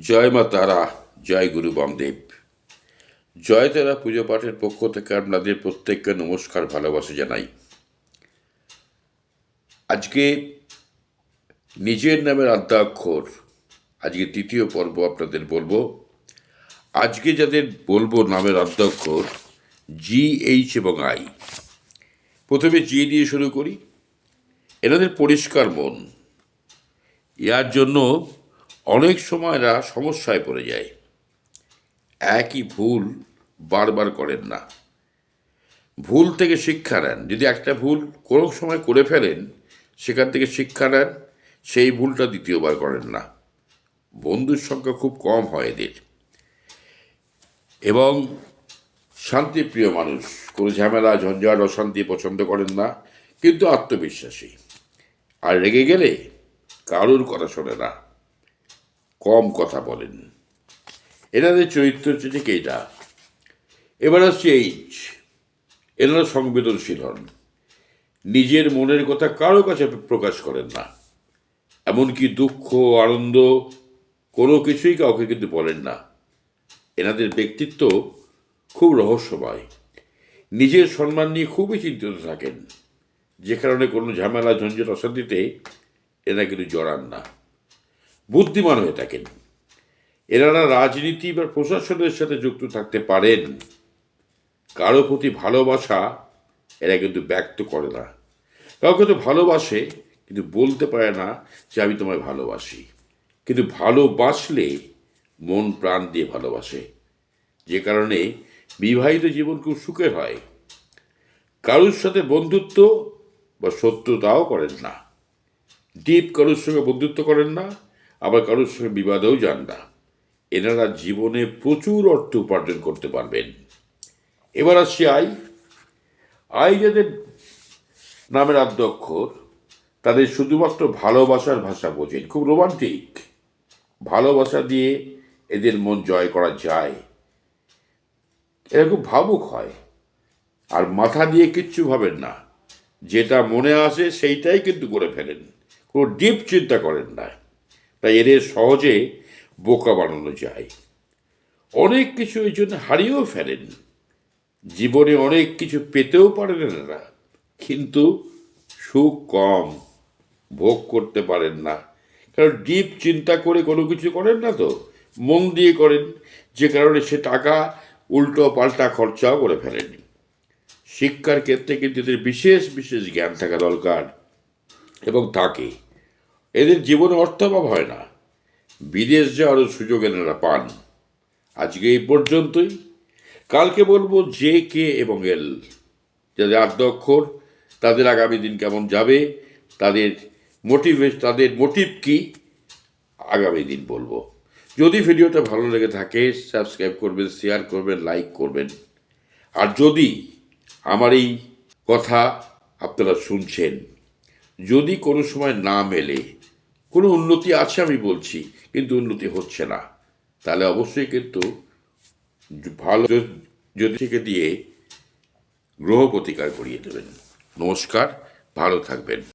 জয় মা তারা, জয় গুরু বামদেব। জয় তারা পুজো পাঠের পক্ষ থেকে আপনাদের প্রত্যেককে নমস্কার, ভালোবাসা জানাই। আজকে নিজের নামের আদ্যাক্ষর, আজকে তৃতীয় পর্ব আপনাদের বলব। আজকে যাদের বলব নামের আদ্যাক্ষর, জি এইচ এবং আই। প্রথমে জি দিয়ে শুরু করি। এনাদের পরিষ্কার মন। ইয়ার জন্য অনেক সময় এরা সমস্যায় পড়ে যায়। একই ভুল বারবার করেন না। ভুল থেকে শিক্ষা নেন। যদি একটা ভুল কোনো সময় করে ফেলেন, সেখান থেকে শিক্ষা নেন, সেই ভুলটা দ্বিতীয়বার করেন না। বন্ধুর সংখ্যা খুব কম হয় এদের। এবং শান্তিপ্রিয় মানুষ, কোনো ঝামেলা, ঝঞ্ঝাট, অশান্তি পছন্দ করেন না, কিন্তু আত্মবিশ্বাসী। আর রেগে গেলে কারুর কথা শোনে না। কম কথা বলেন। এনাদের চরিত্র হচ্ছে ঠিক এইটা এবার আসছে এইচ এনারা সংবেদনশীল হন। নিজের মনের কথা কারও কাছে প্রকাশ করেন না। এমনকি দুঃখ, আনন্দ কোনো কিছুই কাউকে কিন্তু বলেন না। এনাদের ব্যক্তিত্ব খুব রহস্যময়। নিজের সম্মান নিয়ে খুবই চিন্তিত থাকেন। যে কারণে কোনো ঝামেলা, ঝঞ্ঝট, অশান্তিতে এরা কিন্তু জড়ান না। বুদ্ধিমান হয়ে থাকেন। এনারা রাজনীতি বা প্রশাসনের সাথে যুক্ত থাকতে পারেন। কারও প্রতি ভালোবাসা এরা কিন্তু ব্যক্ত করে না। কাউকে তো ভালোবাসে, কিন্তু বলতে পারে না যে, আমি তোমায় ভালোবাসি। কিন্তু ভালোবাসলে মন প্রাণ দিয়ে ভালোবাসে। যে কারণে বিবাহিত জীবন খুব সুখের হয়। কারোর সাথে বন্ধুত্ব বা শত্রুতাও করেন না। ডিপ কারোর সঙ্গে বন্ধুত্ব করেন না। আবার কারোর সঙ্গে বিবাদেও যান না। এনারা জীবনে প্রচুর অর্থ উপার্জন করতে পারবেন। এবার আসছি আই। আই যাদের নামের আদ্যক্ষর তাদের শুধুমাত্র ভালোবাসার ভাষা বোঝেন। খুব রোমান্টিক। ভালোবাসা দিয়ে এদের মন জয় করা যায়। এরা খুব ভাবুক হয়। আর মাথা দিয়ে কিচ্ছু ভাবেন না। যেটা মনে আসে সেইটাই কিন্তু করে ফেলেন। কোনো ডিপ চিন্তা করেন না। তাই এদের সহজে বোকা বানানো যায়। অনেক কিছু এই জন্য হারিয়েও ফেলেন। জীবনে অনেক কিছু পেতেও পারেন এনারা কিন্তু সুখ কম ভোগ করতে পারেন না। কারণ ডিপ চিন্তা করে কোনো কিছু করেন না তো, মন দিয়ে করেন, যে কারণে সে টাকা উল্টো পাল্টা খরচাও করে ফেলেন। শিক্ষার ক্ষেত্রে কিন্তু এদের বিশেষ বিশেষ জ্ঞান থাকা দরকার এবং থাকে। এদের জীবনে অর্থাভাব হয় না। বিদেশ যাওয়ারও সুযোগ এনারা পান। আজকে এই পর্যন্তই। কালকে বলব জে কে এবং এল। যাদের আদ্যক্ষর তাদের আগামী দিন কেমন যাবে, তাদের মোটিভে তাদের মোটিভ কি, আগামী দিন বলব। যদি ভিডিওটা ভালো লেগে থাকে সাবস্ক্রাইব করবেন শেয়ার করবেন লাইক করবেন। আর যদি আমার এই কথা আপনারা শুনছেন, যদি কোনো সময় না মেলে কোনো উন্নতি আছে আমি বলছি, কিন্তু উন্নতি হচ্ছে না। তাহলে অবশ্যই কিন্তু ভালো থেকে দিয়ে গ্রহ প্রতিকার করিয়ে দেবেন। নমস্কার, ভালো থাকবেন।